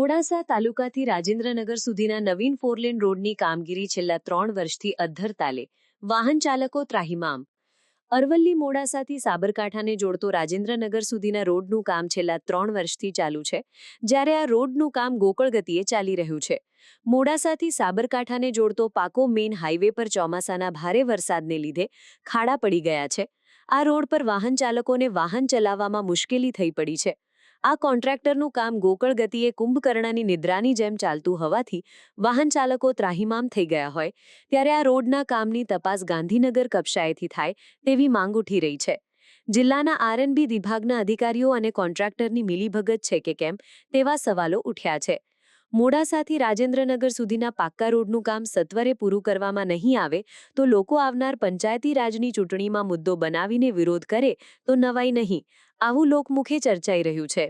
મોડાસા તાલુકાથી રાજેન્દ્રનગર સુધીના નવીન ફોરલેન રોડની કામગીરી છેલ્લા ત્રણ વર્ષથી અધ્ધર તાલે. વાહન ચાલકો ત્રાહિમામ. અરવલ્લી મોડાસાથી સાબરકાંઠાને જોડતો રાજેન્દ્રનગર સુધીના રોડનું કામ છેલ્લા ત્રણ વર્ષથી ચાલુ છે, જ્યારે આ રોડનું કામ ગોકળ ગતિએ ચાલી રહ્યું છે. મોડાસાથી સાબરકાંઠાને જોડતો પાકો મેઇન હાઈવે પર ચોમાસાના ભારે વરસાદને લીધે ખાડા પડી ગયા છે. આ રોડ પર વાહન ચાલકોને વાહન ચલાવવામાં મુશ્કેલી થઈ પડી છે. આ કોન્ટ્રાક્ટરનું કામ ગોકળ ગતિએ કુંભકર્ણની નિદ્રાની જેમ ચાલતું હોવાથી વાહન ચાલકો ત્રાહિમામ થઈ ગયા હોય. ત્યારે આ રોડના કામની તપાસ ગાંધીનગર કક્ષાએથી થાય તેવી માંગ ઉઠી રહી છે. જિલ્લાના આરએનબી વિભાગના અધિકારીઓ અને કોન્ટ્રાક્ટરની મિલીભગત છે કે કેમ તેવા સવાલો ઉઠ્યા છે. મોડાસાથી રાજેન્દ્રનગર સુધીના પાક્કા રોડનું કામ સત્વરે પૂરું કરવામાં નહીં આવે તો લોકો આવનાર પંચાયતી રાજની ચૂંટણીમાં મુદ્દો બનાવીને વિરોધ કરે તો નવાઈ નહીં. આવું લોકમુખે ચર્ચાઈ રહ્યું છે.